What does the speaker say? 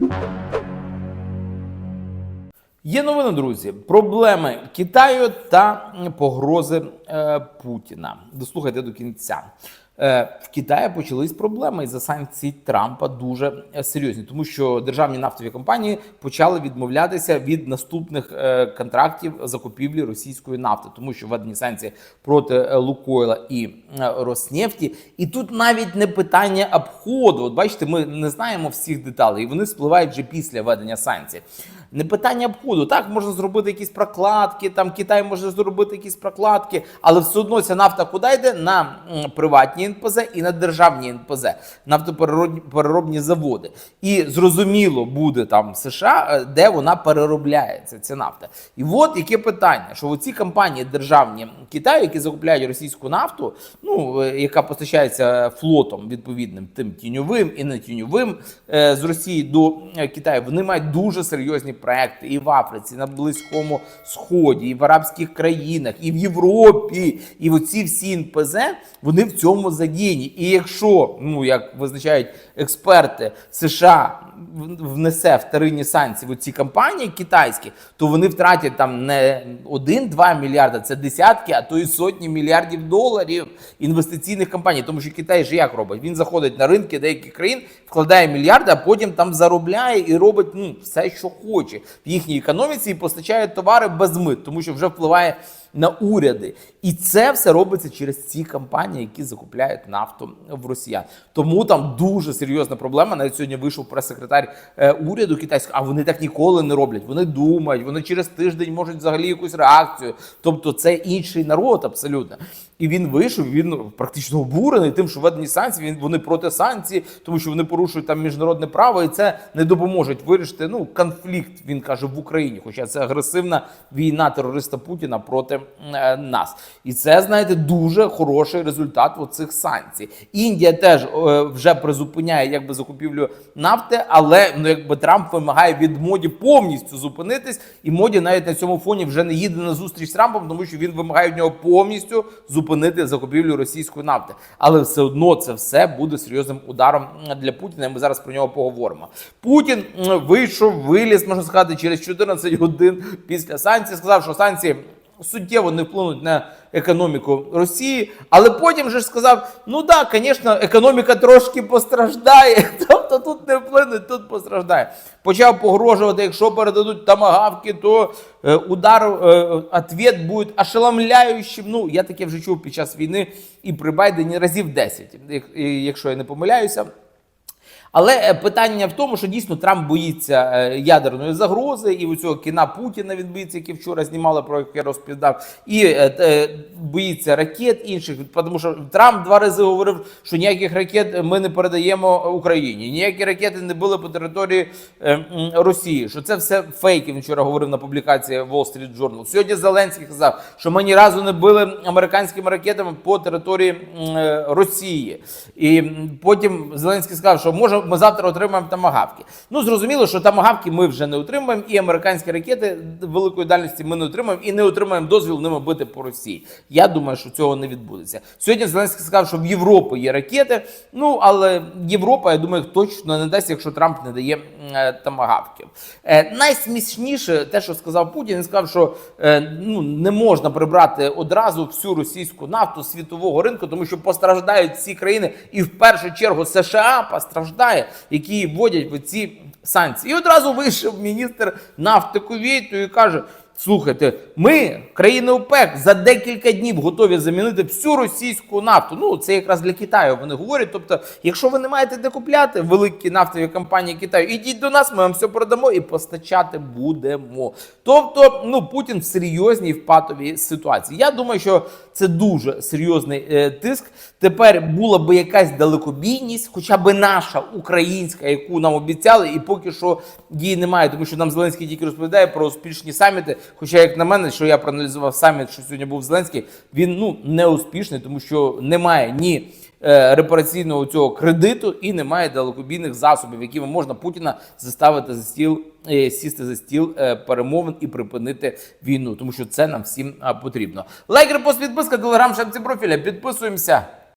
Música Є новини, друзі. Проблеми Китаю та погрози е, Путіна. Дослухайте до кінця. Е, в Китаї почались проблеми із-за санкцій Трампа дуже е, серйозні, тому що державні нафтові компанії почали відмовлятися від наступних е, контрактів закупівлі російської нафти, тому що введені санкції проти е, Лукойла і е, Роснефті. І тут навіть не питання обходу. От бачите, ми не знаємо всіх деталей, і вони спливають вже після введення санкцій. Не питання обходу. Так, можна зробити якісь прокладки, там Китай може зробити якісь прокладки, але все одно ця нафта куди йде? На приватні НПЗ і на державні НПЗ, нафтопереробні переробні заводи. І зрозуміло буде там США, е, де вона переробляється, ця нафта. І от яке питання: що оці компанії державні Китаю, які закупляють російську нафту, ну е, яка постачається флотом відповідним тим тіньовим і не тіньовим е, з Росії до Китаю, вони мають дуже серйозні проекти і в Африці, і на Близькому Сході, і в арабських країнах, і в Європі. І оці всі НПЗ вони в цьому задіяні. І якщо, ну як визначають експерти, США внесе вторинні санкції в ці компанії китайські, то вони втратять там не 1-2 мільярда, це десятки, а то і сотні мільярдів доларів інвестиційних компаній. Тому що Китай же як робить? Він заходить на ринки деяких країн, вкладає мільярди, а потім там заробляє і робить ну, все, що хоче в їхній економіці, і постачають товари без мит, тому що вже впливає на уряди. І це все робиться через ці компанії, які закупляють нафту в росіян. Тому там дуже серйозна проблема. Навіть сьогодні вийшов прес-секретар е, уряду китайського, а вони так ніколи не роблять. Вони думають, вони через тиждень можуть взагалі якусь реакцію. Тобто це інший народ абсолютно. І він вийшов, він практично обурений тим, що введені санкції. Він вони проти санкцій, тому що вони порушують там міжнародне право, і це не допоможе вирішити ну конфлікт. Він каже в Україні, хоча це агресивна війна терориста Путіна проти е, нас. І це знаєте дуже хороший результат оцих санкцій. Індія теж е, вже призупиняє якби закупівлю нафти, але ну якби Трамп вимагає від моді повністю зупинитись, і моді навіть на цьому фоні вже не їде на зустріч з Трампом, тому що він вимагає від нього повністю зупинити закупівлю російської нафти. Але все одно це все буде серйозним ударом для Путіна. Ми зараз про нього поговоримо. Путін вийшов, виліз, можна сказати, через 14 годин після санкцій. Сказав, що санкції суттєво не вплинуть на економіку Росії, але потім же сказав: ну так, звісно, економіка трошки постраждає. Тобто тут не вплине, тут постраждає. Почав погрожувати, якщо передадуть тамагавки, то е, удар, е, буде ошеломляючим. Ну, я таке вже чув під час війни і при Байдені разів 10, якщо я не помиляюся. Але е, питання в тому, що дійсно Трамп боїться е, ядерної загрози, і у цього кіна Путіна він боїться, який вчора знімали, про яке розповідав, і е, боїться ракет інших. Тому що Трамп два рази говорив, що ніяких ракет ми не передаємо Україні, ніякі ракети не були по території Росії. Що це все фейки. Він вчора говорив на публікації Wall Street Journal. Сьогодні Зеленський сказав, що ми ні разу не били американськими ракетами по території Росії. І потім Зеленський сказав, що може ми завтра отримаємо тамагавки. Ну зрозуміло, що тамагавки ми вже не отримаємо, і американські ракети великої дальності ми не отримаємо і не отримаємо дозвіл ними бити по Росії. Я думаю, що цього не відбудеться. Сьогодні Зеленський сказав, що в Європі є ракети. Ну але Європа, я думаю, точно не дасть, якщо Трамп не дає е, тамагавків. Е, найсмішніше те, що сказав Путін, він сказав, що е, ну не можна прибрати одразу всю російську нафту світового ринку, тому що постраждають всі країни, і в першу чергу США постраждає, які вводять ці санкції. І одразу вийшов міністр нафти Кувейту і каже. Слухайте, ми, країни ОПЕК, за декілька днів готові замінити всю російську нафту. Ну це якраз для Китаю вони говорять. Тобто, якщо ви не маєте де купляти великі нафтові компанії Китаю, ідіть до нас, ми вам все продамо і постачати будемо. Тобто, ну Путін в серйозній впатовій ситуації. Я думаю, що це дуже серйозний е, тиск. Тепер була би якась далекобійність, хоча б наша українська, яку нам обіцяли, і поки що її немає, тому що нам Зеленський тільки розповідає про успішні саміти. Хоча, як на мене, що я проаналізував саміт, що сьогодні був Зеленський, він ну не успішний, тому що немає ні. е, Репараційного цього кредиту і немає далекобійних засобів, якими можна Путіна заставити за стіл е, сісти за стіл е, перемовин і припинити війну, тому що це нам всім потрібно. Лайк, репост, підписка, телеграм, шапці профіля. Підписуємося.